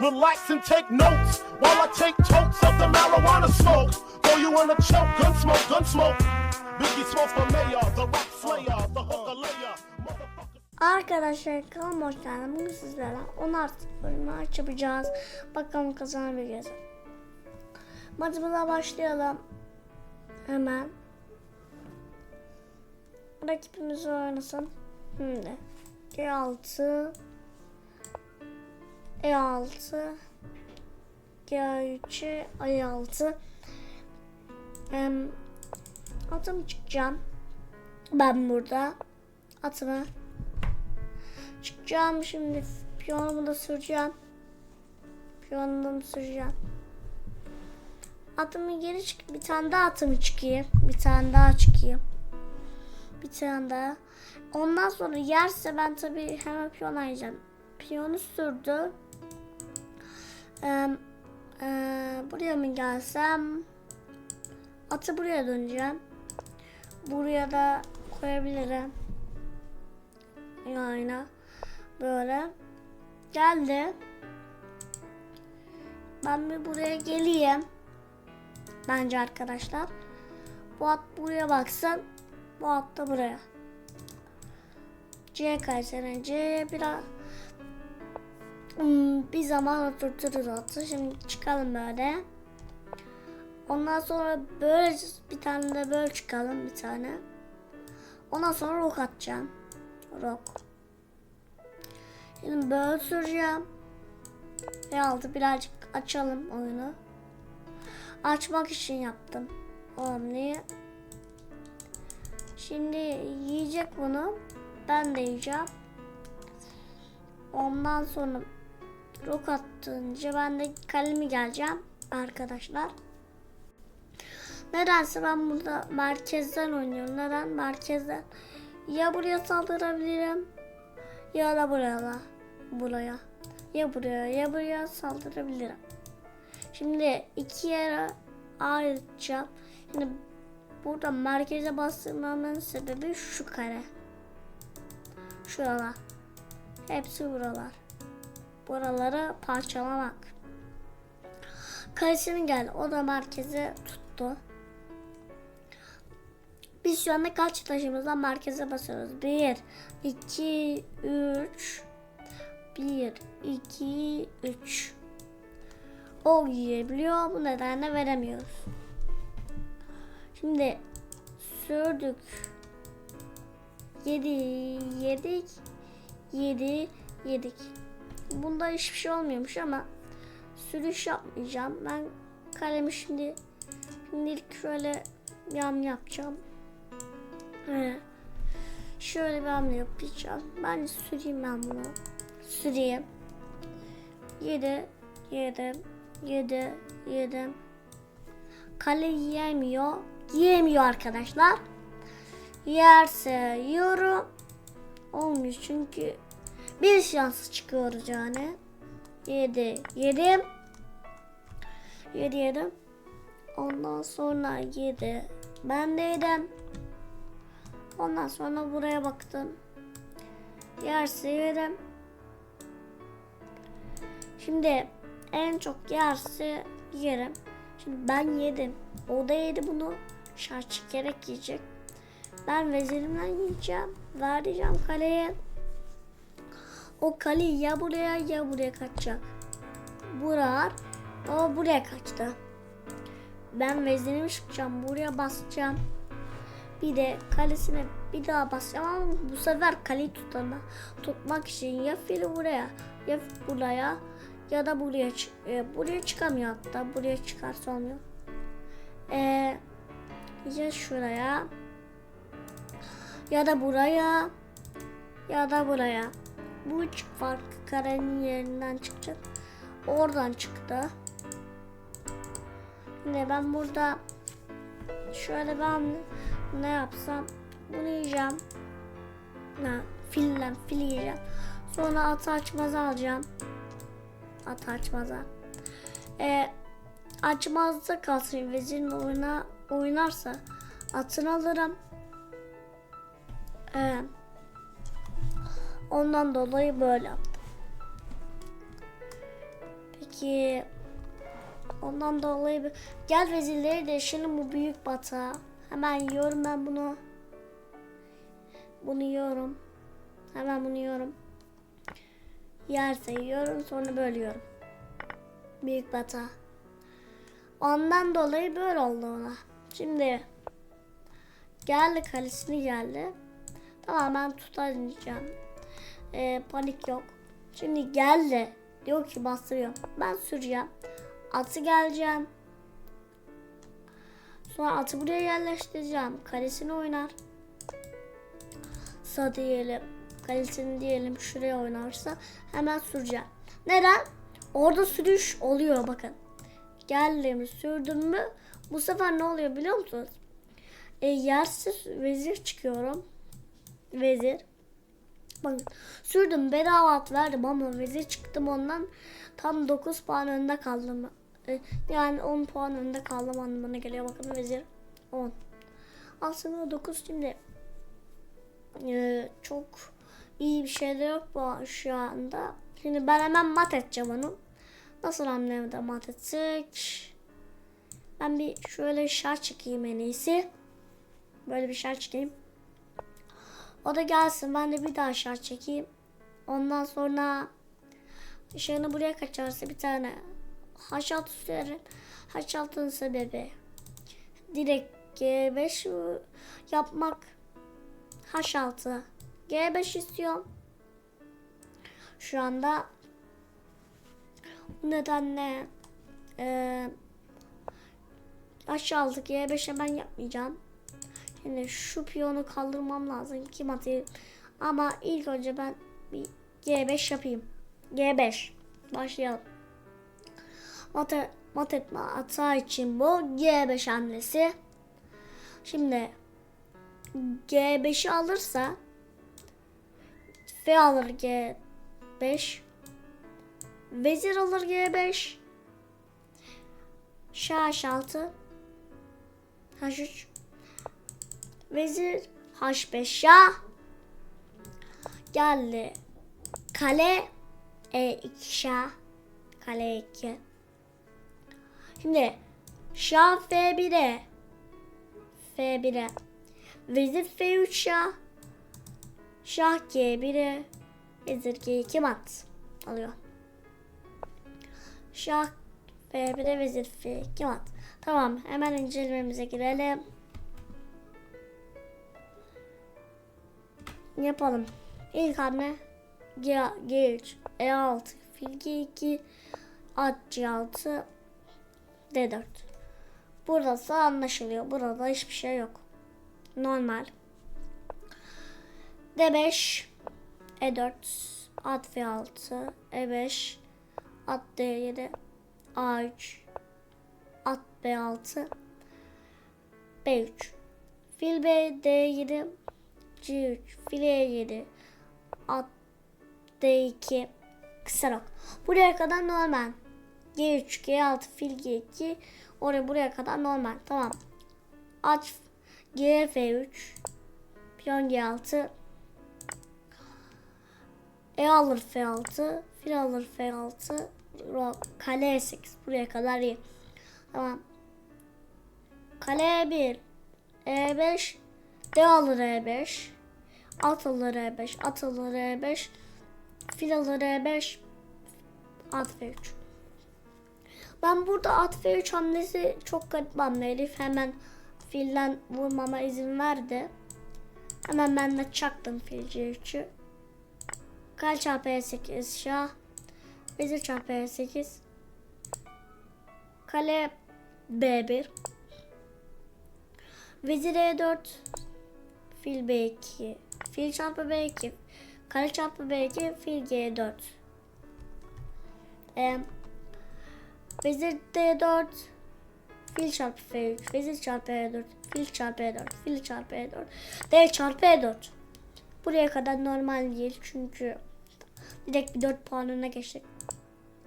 Relax and take notes while I take totes of the marijuana smoke. Throw you in a choke, gun smoke, gun smoke. Biggie smokes for mayor, the rap slayer, the hooker layer. Arkadaşlar kanalıma hoş geldiniz. Bugün sizlerle 16 bölümü aç yapacağız. Bakalım kazanabileceğiz. Maçımıza başlayalım. Hemen. Rakibimiz oynasın. Şimdi. E6 E6 G3 E6 Em, Atım çıkacağım. Ben burada. Atımı çıkacağım şimdi. Piyonumu da süreceğim. Piyonumu da süreceğim. Atımı geri çık. Bir tane daha atımı çıkayım. Bir tane daha çıkayım. Bir tane daha. Ondan sonra yerse ben tabii hemen piyon ayacağım. Piyonu sürdü. Ee, buraya mı gelsem? Atı buraya döneceğim. Buraya da koyabilirim. Yani böyle geldi. Ben bir buraya geleyim. Bence arkadaşlar. Bu at buraya baksın. Bu at da buraya. C kaysene. C biraz Hmm, bir zaman oturturuz atı. Şimdi çıkalım böyle. Ondan sonra böyle bir tane de böyle çıkalım bir tane. Ondan sonra rok atacağım. Rock. Şimdi böyle süreceğim. Ve altı birazcık açalım oyunu. Açmak için yaptım. Omni'yi. Şimdi yiyecek bunu. Ben de yiyeceğim. Ondan sonra rok attığınca ben de kalemi geleceğim arkadaşlar. Nedense ben burada merkezden oynuyorum. Neden? Merkezden. Ya buraya saldırabilirim ya da buraya. Buraya. Ya buraya ya buraya saldırabilirim. Şimdi iki yere ayrılacağım. Şimdi burada merkeze bastırmamın sebebi şu kare. Şuralar. Hepsi buralar. Buraları parçalamak. Karesinin geldi. O da merkeze tuttu. Biz şu anda kaç taşımızdan merkeze basıyoruz? 1, 2, 3, 1, 2, 3. O yiyebiliyor. Bu nedenle veremiyoruz. Şimdi sürdük. 7, yedik. 7, yedik. Bunda hiçbir şey olmuyormuş ama sürüş yapmayacağım. Ben kalemi şimdi şimdilik şöyle yam yapacağım. Evet. Şöyle bir hamle yapacağım. Ben süreyim ben bunu. Süreyim. 7 7 7 7 Kale yiyemiyor. Yiyemiyor arkadaşlar. Yerse yiyorum. Olmuyor çünkü bir şans çıkıyoruz yani. 7 yedim. 7 yedim. Ondan sonra 7 ben de. Ondan sonra buraya baktım. Yerse yedim. Şimdi en çok yerse yerim. Şimdi ben yedim. O da yedi bunu. Şart çekerek yiyecek. Ben vezirimden yiyeceğim. Vereceğim kaleye. O kale ya buraya ya buraya kaçacak. Burar. O buraya kaçtı. Ben vezirimi çıkacağım. Buraya basacağım. Bir de kalesine bir daha basacağım ama bu sefer kaleyi tutana tutmak için ya fili buraya ya buraya ya da buraya e, buraya çıkamıyor hatta buraya çıkarsa olmuyor. E, ya şuraya ya da buraya ya da buraya. Bu üç farklı karenin yerinden çıkacak. Oradan çıktı. Şimdi ben burada şöyle ben ne yapsam bunu yiyeceğim. Ha, fillen fil yiyeceğim. Sonra atı açmazı alacağım. At açmaza. Ee, açmazda kalsın vezirin oyuna oynarsa atını alırım. Ee, ondan dolayı böyle yaptım. G2 Ondan dolayı. Gel vezirleri değişelim bu büyük batağa. Hemen yiyorum ben bunu. Bunu yiyorum. Hemen bunu yiyorum. Yerse yiyorum sonra böyle yiyorum. Büyük bata. Ondan dolayı böyle oldu ona. Şimdi geldi kalesini geldi. Tamam ben tutamayacağım. Ee, panik yok. Şimdi geldi. Diyor ki bastırıyor. Ben süreceğim. Atı geleceğim. Sonra atı buraya yerleştireceğim. Kalesini oynar. Sa diyelim. Kalesini diyelim şuraya oynarsa hemen süreceğim. Neden? Orada sürüş oluyor bakın. Geldim sürdüm mü bu sefer ne oluyor biliyor musunuz? E, yersiz vezir çıkıyorum. Vezir. Bakın sürdüm bedava at verdim ama vezir çıktım ondan tam 9 puan önde kaldım. E, yani 10 puan önde kaldım anlamına geliyor bakın vezir 10. Aslında 9 şimdi e, çok iyi bir şey de yok bu şu anda. Şimdi ben hemen mat edeceğim onu. Nasıl hamlemde mat etsek? Ben bir şöyle şar çıkayım en iyisi. Böyle bir şar çıkayım. O da gelsin. Ben de bir daha şar çekeyim. Ondan sonra ışığını buraya kaçarsa bir tane H6 sürerim. H6'ın sebebi direkt G5 yapmak. H6 G5 istiyorum. Şu anda nedenle e, H6 G5'e ben yapmayacağım. Şimdi şu piyonu kaldırmam lazım. Kim atayım? Ama ilk önce ben bir G5 yapayım. G5. Başlayalım. Mat, mat etme hata için bu G5 hamlesi. Şimdi G5'i alırsa F alır G5 Vezir alır G5 Şah H6 H3 Vezir H5 Şah Geldi. Kale E2 Şah Kale 2 Şimdi Şah F1'e F1'e Vezir F3 Şah Şah G1'e Vezir G2 mat alıyor. Şah F1'e Vezir F2 mat. Tamam hemen incelememize girelim. Yapalım. İlk hamle G, G3, E6, fil G2, at C6, D4. Burası anlaşılıyor. Burada hiçbir şey yok. Normal. D5, E4, at F6, E5, at D7, A3, at B6, B3, fil B, D7, C3, fil E7, at D2, kısa rok. Buraya kadar normal. G3, G6, fil G2, oraya buraya kadar normal. Tamam. At G, F3, piyon G6, e alır F6. Fil alır F6. Ro kale E8. Buraya kadar iyi. Tamam. Kale E1. E5. D alır E5. At alır E5. At alır E5. Fil alır E5. At F3. Ben burada at F3 hamlesi çok garip. Elif hemen filden vurmama izin verdi. Hemen ben de çaktım fil C3'ü. Kale çarpı E8 şah. Vezir çarpı E8. Kale B1. Vezir E4. Fil B2. Fil çarpı B2. Kale çarpı B2. Fil G4. Ee, vezir D4. Fil çarpı F3. Vezir çarpı E4. Fil çarpı E4. Fil çarpı E4. D çarpı E4. Buraya kadar normal değil çünkü direkt bir 4 puanına geçtik.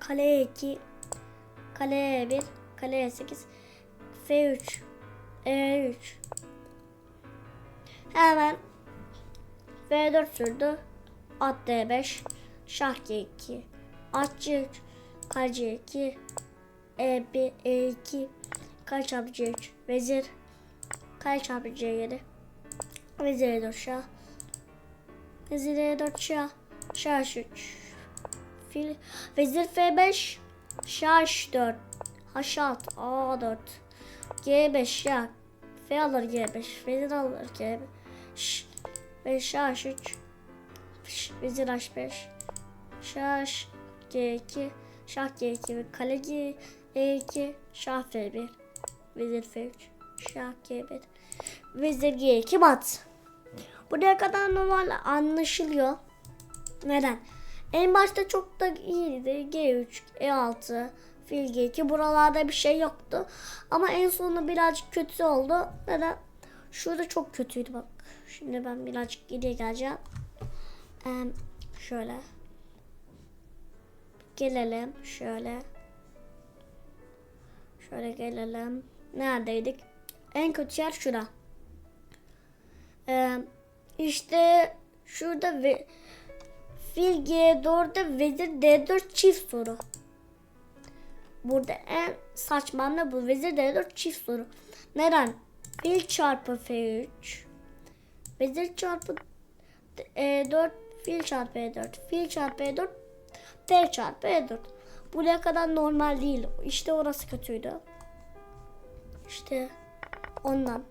Kale 2, kale 1, kale 8, F3, E3. Hemen V4 sürdü. At D5, şah G2, at C3, Kale C2. E1, E2. Kale çarpı C3. Vezir. Kale çarpı C7. Vezir E4 şah. Vezir E4 şah. Şah H3. Fil. Vezir F5. Şah H4. H6. A4. G5 şah. F alır G5. Vezir alır G5. Ş- Ve şah H3. Ş- Vezir H5. Şah H- G2. Şah G2 ve kale G E2. Şah F1. Vezir F3. Şah G1. Vezir G2 mat. Buraya kadar normal anlaşılıyor. Neden? En başta çok da iyiydi. G3, E6, fil G2 buralarda bir şey yoktu. Ama en sonunda birazcık kötü oldu. Neden? Şurada çok kötüydü bak. Şimdi ben birazcık geriye geleceğim. Ee, şöyle. Gelelim şöyle. Şöyle gelelim. Neredeydik? En kötü yer şura. Ee, işte şurada ve fil G4'da vezir D4 çift soru. Burada en saçma hamle bu. Vezir D4 çift soru. Neden? Fil çarpı F3. Vezir çarpı E4. Fil çarpı E4. Fil çarpı E4. F çarpı E4. Buraya kadar normal değil. İşte orası kötüydü. İşte ondan.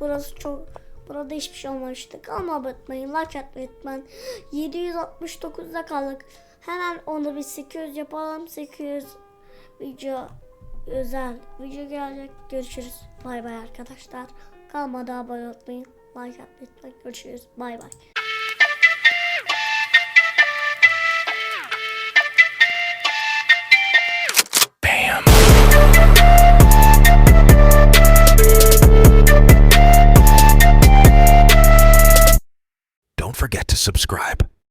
Burası çok burada hiçbir şey olmamıştı. Ama abartmayın. Like atmayı unutmayın. 769'da kaldık. Hemen onu bir 800 yapalım. 800 video özel video gelecek. Görüşürüz. Bay bay arkadaşlar. Kalmadı abone olmayı. Like unutmayın. Görüşürüz. Don't forget to subscribe.